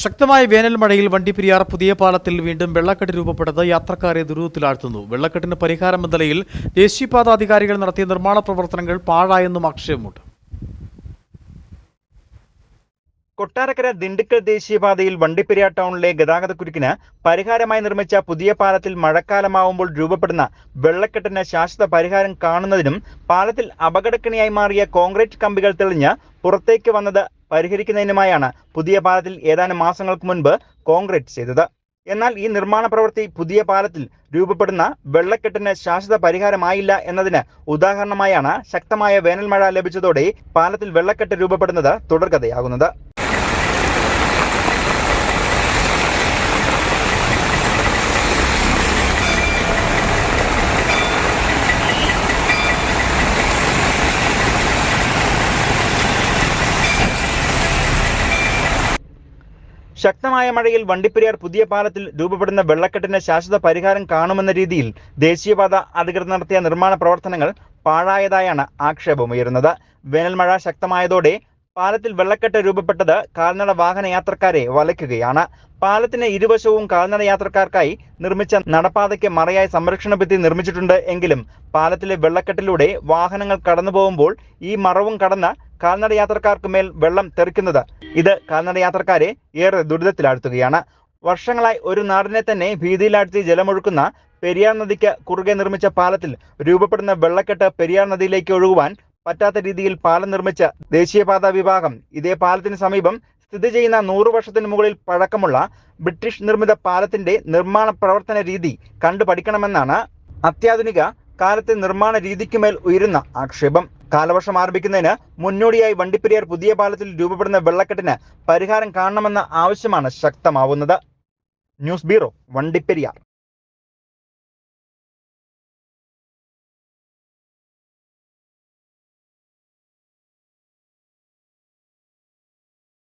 ശക്തമായ വേനൽ മഴയിൽ വണ്ടിപ്പെരിയാർ പുതിയ പാലത്തിൽ വീണ്ടും വെള്ളക്കെട്ട് രൂപപ്പെട്ടത് യാത്രക്കാരെ ദുരിതത്തിലാഴ്ത്തുന്നു വെള്ളക്കെട്ടിന് പരിഹാരം എന്നിലയിൽ ദേശീയപാത അധികാരികൾ നടത്തിയ നിർമ്മാണ പ്രവർത്തനങ്ങൾ പാഴായെന്നും ആക്ഷേപമുണ്ട്. കൊട്ടാരക്കര ദിണ്ടുക്കൽ ദേശീയപാതയിൽ വണ്ടിപ്പെരിയാർ ടൗണിലെ ഗതാഗതക്കുരുക്കിന് പരിഹാരമായി നിർമ്മിച്ച പുതിയ പാലത്തിൽ മഴക്കാലമാവുമ്പോൾ രൂപപ്പെടുന്ന വെള്ളക്കെട്ടിന് ശാശ്വത പരിഹാരം കാണുന്നതിനും പാലത്തിൽ അപകടക്കണിയായി മാറിയ കോൺക്രീറ്റ് കമ്പികൾ തെളിഞ്ഞ് പുറത്തേക്ക് വന്നത് പരിഹരിക്കുന്നതിനുമായാണ് പുതിയ പാലത്തിൽ ഏതാനും മാസങ്ങൾക്ക് മുൻപ് കോൺക്രീറ്റ് ചെയ്തത്. എന്നാൽ ഈ നിർമ്മാണ പ്രവൃത്തി പുതിയ പാലത്തിൽ രൂപപ്പെടുന്ന വെള്ളക്കെട്ടിന് ശാശ്വത പരിഹാരമായില്ല എന്നതിന് ഉദാഹരണമായാണ് ശക്തമായ വേനൽ മഴ ലഭിച്ചതോടെ പാലത്തിൽ വെള്ളക്കെട്ട് രൂപപ്പെടുന്നത് തുടർക്കഥയാകുന്നത്. ശക്തമായ മഴയിൽ വണ്ടിപ്പെരിയാർ പുതിയ പാലത്തിൽ രൂപപ്പെടുന്ന വെള്ളക്കെട്ടിന് ശാശ്വത പരിഹാരം കാണുമെന്ന രീതിയിൽ ദേശീയപാത അധികൃതർ നടത്തിയ നിർമ്മാണ പ്രവർത്തനങ്ങൾ പാഴായതായാണ് ആക്ഷേപമുയരുന്നത്. വേനൽമഴ ശക്തമായതോടെ പാലത്തിൽ വെള്ളക്കെട്ട് രൂപപ്പെട്ടത് കാൽനട വാഹന യാത്രക്കാരെ വലയ്ക്കുകയാണ്. പാലത്തിന് ഇരുവശവും കാൽനട യാത്രക്കാർക്കായി നിർമ്മിച്ച നടപ്പാതയ്ക്ക് മറയായി സംരക്ഷണ ഭിത്തി നിർമ്മിച്ചിട്ടുണ്ട് എങ്കിലും പാലത്തിലെ വെള്ളക്കെട്ടിലൂടെ വാഹനങ്ങൾ കടന്നു പോകുമ്പോൾ ഈ മറവും കടന്ന് കാൽനട യാത്രക്കാർക്ക് മേൽ വെള്ളം തെറിക്കുന്നത്. ഇത് കാൽനട യാത്രക്കാരെ ഏറെ ദുരിതത്തിലാഴ്ത്തുകയാണ്. വർഷങ്ങളായി ഒരു നാടിനെ തന്നെ ഭീതിയിലാഴ്ത്തി ജലമൊഴുക്കുന്ന പെരിയാർ നദിക്ക് കുറുകെ നിർമ്മിച്ച പാലത്തിൽ രൂപപ്പെടുന്ന വെള്ളക്കെട്ട് പെരിയാർ നദിയിലേക്ക് ഒഴുകുവാൻ പറ്റാത്ത രീതിയിൽ പാലം നിർമ്മിച്ച ദേശീയപാത വിഭാഗം ഇതേ പാലത്തിന് സമീപം സ്ഥിതി ചെയ്യുന്ന നൂറു വർഷത്തിന് മുകളിൽ പഴക്കമുള്ള ബ്രിട്ടീഷ് നിർമ്മിത പാലത്തിന്റെ നിർമ്മാണ പ്രവർത്തന രീതി കണ്ടുപഠിക്കണമെന്നാണ് അത്യാധുനിക കാലത്തെ നിർമ്മാണ രീതിക്കുമേൽ ഉയരുന്ന ആക്ഷേപം. കാലവർഷം ആരംഭിക്കുന്നതിന് മുന്നോടിയായി വണ്ടിപ്പെരിയാർ പുതിയ പാലത്തിൽ രൂപപ്പെടുന്ന വെള്ളക്കെട്ടിന് പരിഹാരം കാണണമെന്ന ആവശ്യമാണ് ശക്തമാവുന്നത്. News bureau Vandiperiyar.